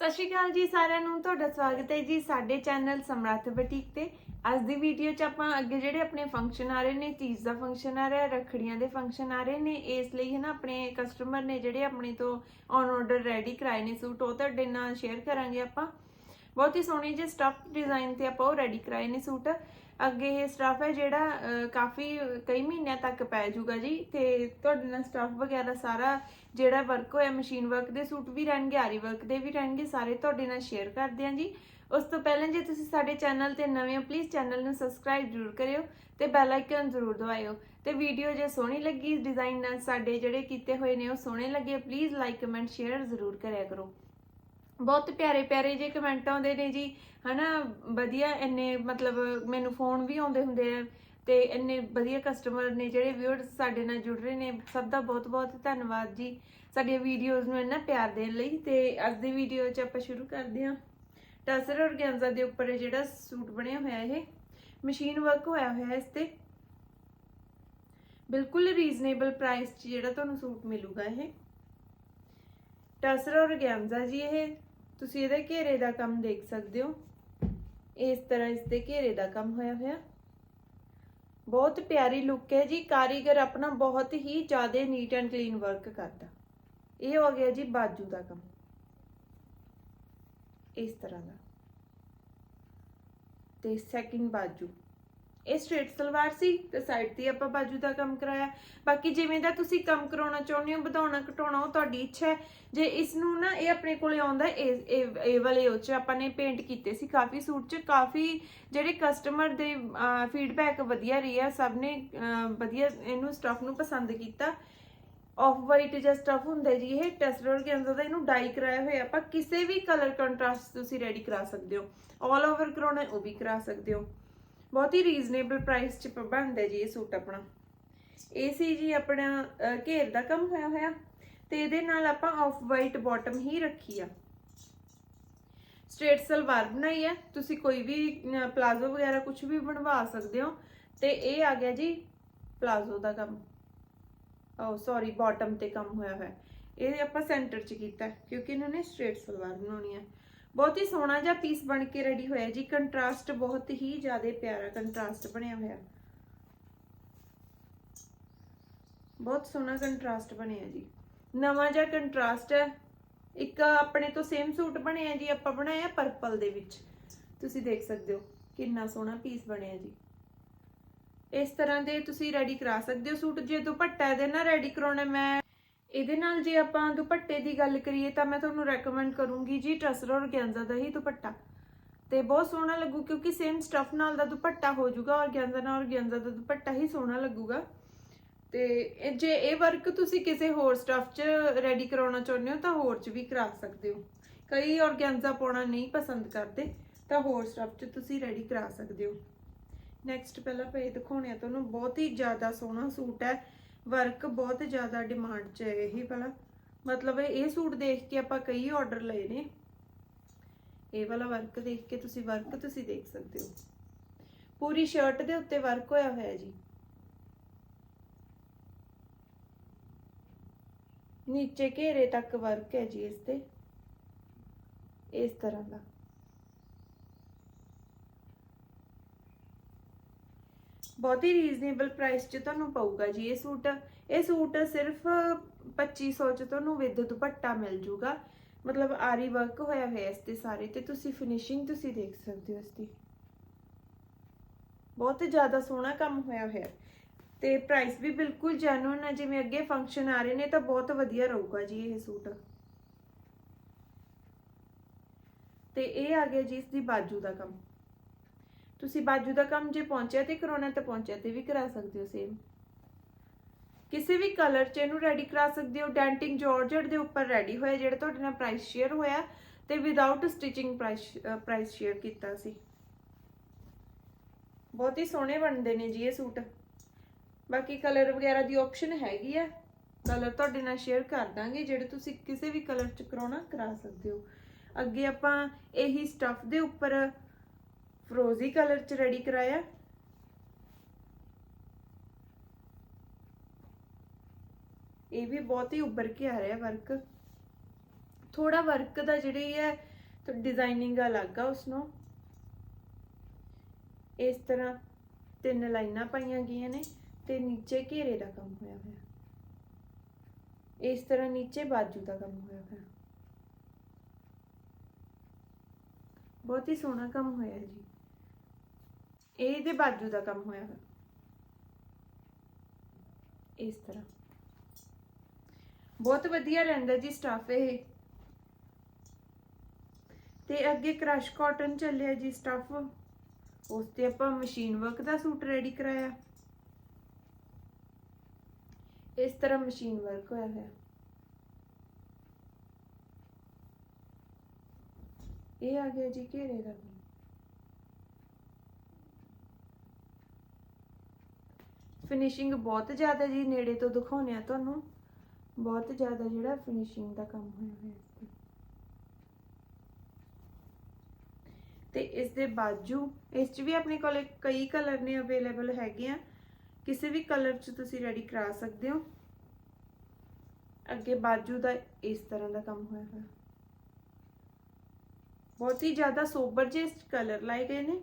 ਸਤਿ ਸ਼੍ਰੀ ਅਕਾਲ ਜੀ ਸਾਰਿਆਂ ਨੂੰ, ਤੁਹਾਡਾ ਸਵਾਗਤ ਹੈ ਜੀ ਸਾਡੇ ਚੈਨਲ ਸਮਰੱਥ ਬੁਟੀਕ ਤੇ। ਅੱਜ ਦੀ ਵੀਡੀਓ 'ਚ ਆਪਾਂ ਅੱਗੇ ਜਿਹੜੇ ਆਪਣੇ ਫੰਕਸ਼ਨ ਆ ਰਹੇ ਨੇ ਤੀਜ ਦਾ ਫੰਕਸ਼ਨ ਆ ਰਿਹਾ, ਰੱਖੜੀਆਂ ਦੇ ਫੰਕਸ਼ਨ ਆ ਰਹੇ ਨੇ, ਇਸ ਲਈ ਹੈ ਨਾ ਆਪਣੇ ਕਸਟਮਰ ਨੇ ਜਿਹੜੇ ਆਪਣੇ ਤੋਂ ਔਨ ਆਰਡਰ ਰੈਡੀ ਕਰਾਏ ਨੇ ਸੂਟ ਉਹ ਤੁਹਾਡੇ ਨਾਲ ਸ਼ੇਅਰ ਕਰਾਂਗੇ ਆਪਾਂ। ਬਹੁਤ ਹੀ ਸੋਹਣੀ ਜਿਹੇ ਸਟਫ ਡਿਜ਼ਾਈਨ ਤੇ ਆਪਾਂ ਉਹ ਰੈਡੀ ਕਰਾਏ ਨੇ ਸੂਟ। ਅੱਗੇ ਇਹ ਸਟਫ ਹੈ ਜਿਹੜਾ ਕਾਫੀ ਕਈ ਮਹੀਨਿਆਂ ਤੱਕ ਪੈ ਜਾਊਗਾ ਜੀ। ਤੇ ਤੁਹਾਡੇ ਨਾਲ ਸਟਫ ਵਗੈਰਾ ਸਾਰਾ ਜਿਹੜਾ ਵਰਕ ਹੋਇਆ ਮਸ਼ੀਨ ਵਰਕ ਦੇ ਸੂਟ ਵੀ ਰਹਿਣਗੇ, ਆਰੀ ਵਰਕ ਦੇ ਵੀ ਰਹਿਣਗੇ, ਸਾਰੇ ਤੁਹਾਡੇ ਨਾਲ ਸ਼ੇਅਰ ਕਰਦੇ ਹਾਂ ਜੀ। ਉਸ ਤੋਂ ਪਹਿਲਾਂ ਜੇ ਤੁਸੀਂ ਸਾਡੇ ਚੈਨਲ ਤੇ ਨਵੇਂ ਹੋ ਪਲੀਜ਼ ਚੈਨਲ ਨੂੰ ਸਬਸਕ੍ਰਾਈਬ ਜ਼ਰੂਰ ਕਰਿਓ ਤੇ ਬੈਲ ਆਈਕਨ ਜ਼ਰੂਰ ਦਬਾਇਓ। ਤੇ ਵੀਡੀਓ ਜੇ ਸੋਹਣੀ ਲੱਗੀ ਡਿਜ਼ਾਈਨ ਨਾਲ ਸਾਡੇ ਜਿਹੜੇ ਕੀਤੇ ਹੋਏ ਨੇ ਉਹ ਸੋਹਣੇ ਲੱਗੇ ਪਲੀਜ਼ ਲਾਈਕ ਕਮੈਂਟ ਸ਼ੇਅਰ ਜ਼ਰੂਰ ਕਰਿਆ ਕਰੋ। ਬਹੁਤ ਪਿਆਰੇ ਪਿਆਰੇ ਜੇ ਕਮੈਂਟ ਆਉਂਦੇ ਨੇ ਜੀ, ਹਨਾ, ਵਧੀਆ ਇੰਨੇ ਮਤਲਬ ਮੈਨੂੰ ਫੋਨ ਵੀ ਆਉਂਦੇ ਹੁੰਦੇ ਆ ਤੇ ਇੰਨੇ ਵਧੀਆ ਕਸਟਮਰ ਨੇ ਜਿਹੜੇ ਵਿਊਅਰਸ ਸਾਡੇ ਨਾਲ ਜੁੜ ਰਹੇ ਨੇ, ਸਭ ਦਾ ਬਹੁਤ ਬਹੁਤ ਧੰਨਵਾਦ ਜੀ। ਸਾਡੀਆਂ ਵੀਡੀਓਜ਼ ਨੂੰ ਇੰਨਾ ਪਿਆਰ ਦੇਣ ਲਈ ਤੇ ਅੱਜ ਦੀ ਵੀਡੀਓ 'ਚ ਆਪਾਂ ਸ਼ੁਰੂ ਕਰਦੇ ਹਾਂ। ਟਸਰ ਔਰਗੈਂਜ਼ਾ ਦੇ ਉੱਪਰ ਜਿਹੜਾ ਸੂਟ ਬਣਿਆ ਹੋਇਆ ਇਹ ਮਸ਼ੀਨ ਵਰਕ ਹੋਇਆ ਹੋਇਆ ਇਸ ਤੇ। ਬਿਲਕੁਲ ਰੀਜ਼ਨੇਬਲ ਪ੍ਰਾਈਸ 'ਚ ਜਿਹੜਾ ਤੁਹਾਨੂੰ ਸੂਟ ਮਿਲੂਗਾ ਇਹ। ਟਸਰ ਔਰਗੈਂਜ਼ਾ ਜੀ ਇਹ ਤੁਸੀਂ ਇਹਦੇ ਘੇਰੇ ਦਾ ਕੰਮ ਦੇਖ ਸਕਦੇ ਹੋ। ਇਸ ਤਰ੍ਹਾਂ ਇਸ ਦੇ ਘੇਰੇ ਦਾ ਕੰਮ ਹੋਇਆ ਹੋਇਆ। ਬਹੁਤ ਪਿਆਰੀ ਲੁੱਕ ਹੈ ਜੀ। ਕਾਰੀਗਰ ਆਪਣਾ ਬਹੁਤ ਹੀ ਜ਼ਿਆਦਾ ਨੀਟ ਐਂਡ ਕਲੀਨ ਵਰਕ ਕਰਦਾ। ਇਹ ਹੋ ਗਿਆ ਜੀ ਬਾਜੂ ਦਾ ਕੰਮ। ਇਸ ਤਰ੍ਹਾਂ ਦਾ। ਤੇ ਸੈਕਿੰਡ ਬਾਜੂ। ਇਹ ਸਟ੍ਰੇਟ ਸਲਵਾਰ ਸੀ ਤੇ ਸਾਈਡ ਤੇ ਆਪਾਂ ਬਾਜੂ ਦਾ ਕੰਮ ਕਰਾਇਆ। ਬਾਕੀ ਜਿਵੇਂ ਦਾ ਤੁਸੀਂ ਕੰਮ ਕਰਾਉਣਾ ਚਾਹੁੰਦੇ ਹੋ, ਵਧਾਉਣਾ, ਘਟਾਉਣਾ, ਉਹ ਤੁਹਾਡੀ ਇੱਛਾ ਹੈ। ਜੇ ਇਸ ਨੂੰ ਨਾ ਇਹ ਆਪਣੇ ਕੋਲੇ ਆਉਂਦਾ, ਇਹ ਇਹ ਵਾਲੇ ਉਹ ਚ ਆਪਾਂ ਨੇ ਪੇਂਟ ਕੀਤੇ ਸੀ ਕਾਫੀ ਸੂਟ ਚ। ਕਾਫੀ ਜਿਹੜੇ ਕਸਟਮਰ ਦੇ ਫੀਡਬੈਕ ਵਧੀਆ ਰਹੀ ਹੈ ਸਭ ਨੇ ਵਧੀਆ ਇਹਨੂੰ ਸਟਫ ਨੂੰ ਪਸੰਦ ਕੀਤਾ। ਆਫ ਵਾਈਟ ਜਿਹਾ ਸਟਫ ਹੁੰਦਾ ਜੀ ਇਹ ਟੈਸਰਲ ਕੈਂਸਰ ਦਾ ਇਹਨੂੰ ਡਾਈ ਕਰਾਇਆ ਹੋਇਆ। ਆਪਾਂ ਕਿਸੇ ਵੀ ਕਲਰ ਕੰਟਰਾਸਟ ਤੁਸੀਂ ਰੈਡੀ ਕਰਾ ਸਕਦੇ ਹੋ। ਆਲ ਓਵਰ ਕਰਾਉਣਾ ਉਹ ਵੀ ਕਰਾ ਸਕਦੇ ਹੋ। ਬਹੁਤ ਹੀ ਰੀਜ਼ਨੇਬਲ ਪ੍ਰਾਈਸ 'ਚ ਬਣਦਾ ਜੀ ਇਹ ਸੂਟ ਆਪਣਾ। ਇਹ ਸੀ ਜੀ ਆਪਣਾ ਘੇਰ ਦਾ ਕੰਮ ਹੋਇਆ ਹੋਇਆ ਤੇ ਇਹਦੇ ਨਾਲ ਆਪਾਂ ਆਫ ਵਾਈਟ ਬਾਟਮ ਹੀ ਰੱਖੀ ਆ। ਸਟ੍ਰੇਟ ਸਲਵਾਰ ਬਣਾਈ ਹੈ ਤੁਸੀਂ ਕੋਈ ਵੀ ਪਲਾਜ਼ੋ ਵਗੈਰਾ ਕੁਝ ਵੀ ਬਣਵਾ ਸਕਦੇ ਹੋ ਤੇ ਇਹ ਆ ਗਿਆ ਜੀ ਪਲਾਜ਼ੋ ਦਾ ਕੰਮ। ਓ ਸੌਰੀ ਬਾਟਮ ਤੇ ਕੰਮ ਹੋਇਆ ਹੋਇਆ। ਇਹ ਆਪਾਂ ਸੈਂਟਰ 'ਚ ਕੀਤਾ ਕਿਉਂਕਿ ਇਹਨਾਂ ਨੇ ਸਟ੍ਰੇਟ ਸਲਵਾਰ ਬਣਾਉਣੀ ਹੈ ਬਹੁਤ ਹੀ ਸੋਹਣਾ ਜਿਹਾ ਪੀਸ ਬਣ ਕੇ ਰੈਡੀ ਹੋਇਆ ਜੀ। ਕੰਟਰਾਸਟ ਬਹੁਤ ਹੀ ਜ਼ਿਆਦਾ ਪਿਆਰਾ ਕੰਟਰਾਸਟ ਬਣਿਆ ਹੋਇਆ। ਬਹੁਤ ਸੋਹਣਾ ਕੰਟਰਾਸਟ ਬਣਿਆ ਜੀ। ਨਵਾਂ ਜਿਹਾ ਕੰਟਰਾਸਟ ਹੈ। ਇੱਕ ਆਪਣੇ ਤੋਂ ਸੇਮ ਸੂਟ ਬਣਿਆ ਜੀ, ਆਪਾਂ ਬਣਾਇਆ ਪਰਪਲ ਦੇ ਵਿੱਚ। ਤੁਸੀਂ ਦੇਖ ਸਕਦੇ ਹੋ ਕਿੰਨਾ ਸੋਹਣਾ ਪੀਸ ਬਣਿਆ ਜੀ। ਇਸ ਤਰ੍ਹਾਂ ਦੇ ਤੁਸੀਂ ਰੈਡੀ ਕਰਾ ਸਕਦੇ ਹੋ। ਸੂਟ ਜੇ ਦੁਪੱਟਾ ਦੇ ਨਾਲ ਰੈਡੀ ਕਰਾਉਣਾ, ਮੈਂ ਇਹਦੇ ਨਾਲ ਜੇ ਆਪਾਂ ਦੁਪੱਟੇ ਦੀ ਗੱਲ ਕਰੀਏ ਤਾਂ ਮੈਂ ਤੁਹਾਨੂੰ ਰეკਮੈਂਡ ਕਰੂੰਗੀ ਜੀ ਟਸਰ ਔਰਗੈਂਜ਼ਾ ਦਾ ਹੀ ਦੁਪੱਟਾ। ਤੇ ਬਹੁਤ ਸੋਹਣਾ ਲੱਗੂ ਕਿਉਂਕਿ ਸੇਮ ਸਟਫ ਨਾਲ ਦਾ ਦੁਪੱਟਾ ਹੋ ਜਾਊਗਾ ਔਰਗੈਂਜ਼ਾ ਨਾਲ ਔਰਗੈਂਜ਼ਾ ਦਾ ਦੁਪੱਟਾ ਹੀ ਸੋਹਣਾ ਲੱਗੂਗਾ। ਤੇ ਜੇ ਇਹ ਵਰਕ ਤੁਸੀਂ ਕਿਸੇ ਹੋਰ ਸਟਫ 'ਚ ਰੈਡੀ ਕਰਾਉਣਾ ਚਾਹੁੰਦੇ ਹੋ ਤਾਂ ਹੋਰ 'ਚ ਵੀ ਕਰਾ ਸਕਦੇ ਹੋ। ਕਈ ਔਰਗੈਂਜ਼ਾ ਪਾਉਣਾ ਨਹੀਂ ਪਸੰਦ ਕਰਦੇ, ਤਾਂ ਹੋਰ ਸਟਫ 'ਚ ਤੁਸੀਂ ਰੈਡੀ ਕਰਾ ਸਕਦੇ ਹੋ। ਨੈਕਸਟ ਪਹਿਲਾਂ ਪੇ ਦਿਖਾਉਣੇ ਆ, ਤੁਹਾਨੂੰ ਬਹੁਤ ਹੀ ਜ਼ਿਆਦਾ ਸੋਹਣਾ ਸੂਟ ਹੈ। ਵਰਕ ਬਹੁਤ ਜ਼ਿਆਦਾ ਡਿਮਾਂਡ 'ਚ ਹੈ ਇਹ ਵਾਲਾ। ਮਤਲਬ ਇਹ ਸੂਟ ਦੇਖ ਕੇ ਆਪਾਂ ਕਈ ਆਰਡਰ ਲਏ ਨੇ। ਇਹ ਵਾਲਾ ਵਰਕ ਦੇਖ ਕੇ ਤੁਸੀਂ ਵਰਕ ਤੁਸੀਂ ਦੇਖ ਸਕਦੇ ਹੋ। ਪੂਰੀ ਸ਼ਰਟ ਦੇ ਉੱਤੇ ਵਰਕ ਹੋਇਆ ਹੋਇਆ ਜੀ। ਨੀਚੇ ਘੇਰੇ ਤੱਕ ਵਰਕ ਹੈ ਜੀ ਇਸ ਤੇ। ਇਸ ਤਰ੍ਹਾਂ ਦਾ। ਬਹੁਤ ਹੀ ਰੀਜ਼ਨੇਬਲ ਪ੍ਰਾਈਸ 'ਚ ਤੁਹਾਨੂੰ ਪਊਗਾ ਜੀ ਇਹ ਸੂਟ। ਇਹ ਸੂਟ ਸਿਰਫ 2500 'ਚ ਤੁਹਾਨੂੰ ਵਿਦ ਦੁਪੱਟਾ ਮਿਲ ਜੂਗਾ। ਮਤਲਬ ਆਰੀ ਵਰਕ ਹੋਇਆ ਹੋਇਆ ਇਸ ਤੇ ਸਾਰੇ ਤੇ ਤੁਸੀਂ ਫਿਨਿਸ਼ਿੰਗ ਤੁਸੀਂ ਦੇਖ ਸਕਦੇ ਹੋ ਇਸ ਦੀ। ਬਹੁਤ ਜ਼ਿਆਦਾ ਸੋਹਣਾ ਕੰਮ ਹੋਇਆ ਹੋਇਆ। ਤੇ ਪ੍ਰਾਈਸ ਵੀ ਬਿਲਕੁਲ ਜੈਨੂਇਨ ਹੈ ਜਿਵੇਂ ਅੱਗੇ ਫੰਕਸ਼ਨ ਆ ਰਹੇ ਨੇ ਤਾਂ ਬਹੁਤ ਵਧੀਆ ਰਹੂਗਾ ਜੀ ਇਹ ਸੂਟ। ਤੇ ਇਹ ਆ ਗਿਆ ਜੀ ਇਸ ਦੀ ਬਾਜੂ ਦਾ ਕੰਮ। ਤੁਸੀਂ ਬਾਜੂ ਦਾ ਕੰਮ ਜੇ ਪਹੁੰਚਿਆ ਤੇ ਕਰਾਉਣਾ ਤਾਂ ਪਹੁੰਚਿਆ ਤੇ ਵੀ ਕਰਾ ਸਕਦੇ ਹੋ ਸੇਮ ਕਿਸੇ ਵੀ ਕਲਰ 'ਚ ਇਹਨੂੰ ਰੈਡੀ ਕਰਾ ਸਕਦੇ ਹੋ। ਡੈਂਟਿੰਗ ਜਾਰਜਟ ਦੇ ਉੱਪਰ ਰੈਡੀ ਹੋਇਆ, ਜਿਹੜਾ ਤੁਹਾਡੇ ਨਾਲ ਪ੍ਰਾਈਸ ਸ਼ੇਅਰ ਹੋਇਆ ਤੇ without stitching price price share ਕੀਤਾ ਸੀ। ਬਹੁਤ ਹੀ ਸੋਹਣੇ ਬਣਦੇ ਨੇ ਜੀ ਇਹ ਸੂਟ। ਬਾਕੀ ਕਲਰ ਵਗੈਰਾ ਦੀ ਆਪਸ਼ਨ ਹੈਗੀ ਆ। ਕਲਰ ਤੁਹਾਡੇ ਨਾਲ ਸ਼ੇਅਰ ਕਰ ਦਾਂਗੇ, ਜਿਹੜੇ ਤੁਸੀਂ ਕਿਸੇ ਵੀ ਕਲਰ 'ਚ ਕਰਾਉਣਾ ਕਰਾ ਸਕਦੇ ਹੋ। ਅੱਗੇ ਆਪਾਂ ਇਹੀ ਸਟਫ ਦੇ ਉੱਪਰ ਫਰੋਜ਼ੀ ਕਲਰ 'ਚ ਰੈਡੀ ਕਰਾਇਆ। ਇਹ ਵੀ ਬਹੁਤ ਹੀ ਉੱਭਰ ਕੇ ਆ ਰਿਹਾ ਵਰਕ ਥੋੜਾ ਵਰਕ ਦਾ ਜਿਹੜੀ ਹੈ ਡਿਜ਼ਾਈਨਿੰਗ ਅਲੱਗ ਆ ਉਸ ਨੂੰ ਇਸ ਤਰ੍ਹਾਂ ਤਿੰਨ ਲਾਈਨਾਂ ਪਾਈਆਂ ਗਈਆਂ ਨੇ, ਤੇ ਨੀਚੇ ਘੇਰੇ ਦਾ ਕੰਮ ਹੋਇਆ ਹੋਇਆ। ਇਸ ਤਰ੍ਹਾਂ ਨੀਚੇ ਬਾਜੂ ਦਾ ਕੰਮ ਹੋਇਆ ਹੋਇਆ। ਬਹੁਤ ਹੀ ਸੋਹਣਾ ਕੰਮ ਹੋਇਆ ਜੀ। ਇਹ ਇਹਦੇ ਬਾਜੂ ਦਾ ਕੰਮ ਹੋਇਆ ਹੋਇਆ। ਇਸ ਤਰ੍ਹਾਂ। ਬਹੁਤ ਵਧੀਆ ਰਹਿੰਦਾ ਜੀ ਸਟਾਫ ਇਹ। ਤੇ ਅੱਗੇ ਕ੍ਰਸ਼ ਕਾਟਨ ਚੱਲਿਆ ਜੀ ਸਟਾਫ ਉਸ ਤੇ ਆਪਾਂ ਮਸ਼ੀਨ ਵਰਕ ਦਾ ਸੂਟ ਰੈਡੀ ਕਰਾਇਆ। ਇਸ ਤਰ੍ਹਾਂ ਮਸ਼ੀਨ ਵਰਕ ਹੋਇਆ ਹੋਇਆ। ਇਹ ਆ ਗਿਆ ਜੀ ਘੇਰੇ ਦਾ ਕੰਮ ਫਿਨਿਸ਼ਿੰਗ ਬਹੁਤ ਜ਼ਿਆਦਾ ਜੀ ਨੇੜੇ ਤੋਂ ਦਿਖਾਉਣੇ ਆ ਤੁਹਾਨੂੰ। ਬਹੁਤ ਜ਼ਿਆਦਾ ਜਿਹੜਾ ਫਿਨਿਸ਼ਿੰਗ ਦਾ ਕੰਮ ਹੋਇਆ ਹੋਇਆ ਇਸ ਤੇ। ਤੇ ਇਸ ਦੇ ਬਾਜੂ, ਇਸ 'ਚ ਵੀ ਆਪਣੇ ਕੋਲ ਕਈ ਕਲਰ ਨੇ ਅਵੇਲੇਬਲ ਹੈਗੇ ਆ। ਕਿਸੇ ਵੀ ਕਲਰ 'ਚ ਤੁਸੀਂ ਰੈਡੀ ਕਰਾ ਸਕਦੇ ਹੋ। ਅੱਗੇ ਬਾਜੂ ਦਾ ਇਸ ਤਰ੍ਹਾਂ ਦਾ ਕੰਮ ਹੋਇਆ ਹੋਇਆ। ਬਹੁਤ ਹੀ ਜ਼ਿਆਦਾ ਸੋਬਰ ਜਿਹੇ ਕਲਰ ਲਾਏ ਗਏ ਨੇ।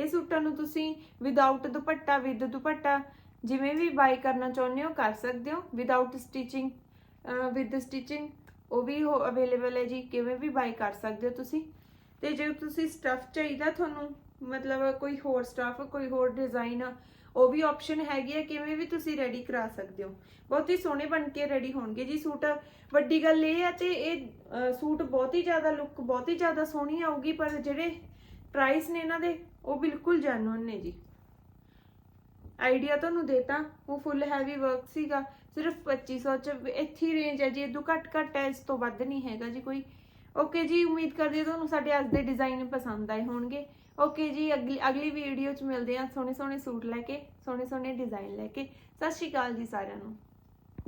ਇਹ ਸੂਟਾਂ ਨੂੰ ਤੁਸੀਂ ਵਿਦਆਊਟ ਦੁਪੱਟਾ ਵਿਦ ਦੁਪੱਟਾ ਜਿਵੇਂ ਵੀ ਬਾਈ ਕਰਨਾ ਚਾਹੁੰਦੇ ਹੋ ਕਰ ਸਕਦੇ ਹੋ। ਵਿਦਆਊਟ ਸਟਿਚਿੰਗ ਵਿਦ ਸਟਿਚਿੰਗ ਉਹ ਵੀ ਅਵੇਲੇਬਲ ਹੈ ਜੀ, ਕਿਵੇਂ ਵੀ ਬਾਈ ਕਰ ਸਕਦੇ ਹੋ ਤੁਸੀਂ। ਤੇ ਜੇ ਤੁਸੀਂ ਸਟਫ ਚਾਹੀਦਾ ਤੁਹਾਨੂੰ, ਮਤਲਬ ਕੋਈ ਹੋਰ ਸਟਫ ਕੋਈ ਹੋਰ ਡਿਜ਼ਾਈਨ ਉਹ ਵੀ ਆਪਸ਼ਨ ਹੈਗੀ ਹੈ, ਕਿਵੇਂ ਵੀ ਤੁਸੀਂ ਰੈਡੀ ਕਰਾ ਸਕਦੇ ਹੋ। ਬਹੁਤ ਹੀ ਸੋਹਣੇ ਬਣ ਕੇ ਰੈਡੀ ਹੋਣਗੇ ਜੀ ਸੂਟ। ਵੱਡੀ ਗੱਲ ਇਹ ਹੈ ਤੇ ਇਹ ਸੂਟ ਬਹੁਤ ਹੀ ਜ਼ਿਆਦਾ ਲੁੱਕ ਬਹੁਤ ਹੀ ਜ਼ਿਆਦਾ ਸੋਹਣੀ ਆਊਗੀ, ਪਰ ਜਿਹੜੇ ਪ੍ਰਾਈਸ ਨੇ ਇਹਨਾਂ ਦੇ, ਉਹ ਬਿਲਕੁਲ ਜੈਨੂਇਨ ਨੇ ਜੀ। ਆਈਡੀਆ ਤੁਹਾਨੂੰ ਦੇਤਾ, ਉਹ ਫੁੱਲ ਹੈਵੀ ਵਰਕ ਸੀਗਾ, ਸਿਰਫ 2500 ਚ, ਇੱਥੇ ਰੇਂਜ ਹੈ ਜੀ ਇਦੋਂ ਘੱਟ ਘੱਟ ਹੈ, ਇਸ ਤੋਂ ਵੱਧ ਨਹੀਂ ਹੈਗਾ ਜੀ ਕੋਈ। ਓਕੇ ਜੀ, ਉਮੀਦ ਕਰਦੇ ਹਾਂ ਤੁਹਾਨੂੰ ਸਾਡੇ ਅੱਜ ਦੇ ਡਿਜ਼ਾਈਨ ਪਸੰਦ ਆਏ ਹੋਣਗੇ। ਓਕੇ ਜੀ, ਅਗਲੀ ਅਗਲੀ ਵੀਡੀਓ ਚ ਮਿਲਦੇ ਹਾਂ ਸੋਹਣੇ ਸੋਹਣੇ ਸੂਟ ਲੈ ਕੇ ਸੋਹਣੇ ਸੋਹਣੇ ਡਿਜ਼ਾਈਨ ਲੈ ਕੇ। ਸਤਿ ਸ਼੍ਰੀ ਅਕਾਲ ਜੀ ਸਾਰਿਆਂ ਨੂੰ।